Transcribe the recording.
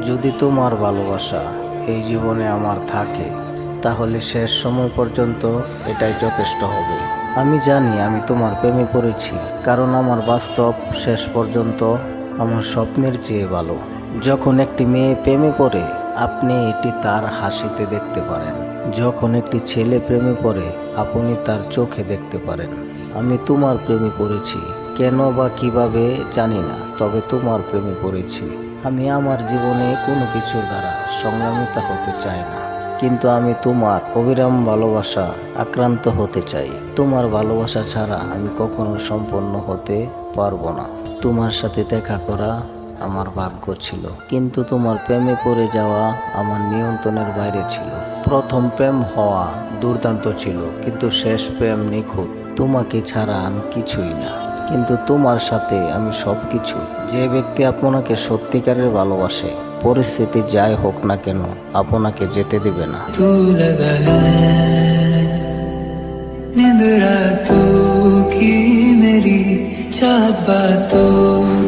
যদি তোমার ভালোবাসা এই জীবনে আমার থাকে, তাহলে শেষ সময় পর্যন্ত এটাই যথেষ্ট হবে। আমি জানি আমি তোমার প্রেমে পড়েছি, কারণ আমার বাস্তব শেষ পর্যন্ত আমার স্বপ্নের চেয়ে ভালো। যখন একটি মেয়ে প্রেমে পড়ে, আপনি এটি তার হাসিতে দেখতে পারেন। যখন একটি ছেলে প্রেমে পড়ে, আপনি তার চোখে দেখতে পারেন। আমি তোমার প্রেমে পড়েছি, কেন বা কীভাবে জানি না, তবে তোমার প্রেমে পড়েছি। আমি আমার জীবনে কোনো কিছুর দ্বারা সংগ্রামিতা হতে চাই না। কিন্তু আমি তোমার অবিরাম ভালোবাসা আক্রান্ত হতে চাই। তোমার ভালোবাসা ছাড়া আমি কখনো সম্পন্ন হতে পারব না। তোমার সাথে দেখা করা আমার ভাগ্য ছিল। কিন্তু তোমার প্রেমে পড়ে যাওয়া আমার নিয়ন্ত্রণের বাইরে ছিল। প্রথম প্রেম হওয়া দুর্দান্ত ছিল, কিন্তু শেষ প্রেম নিখুঁত। তোমাকে ছাড়া আমি কিছুই না। কিন্তু তোমার সাথে আমি সব কিছু যে ব্যক্তি আপনাকে সত্যিকারের ভালোবাসে পরিস্থিতি যাই হোক না কেন আপনাকে যেতে দেবে না तू लगा है नींद रातों की मेरी चाहत बातों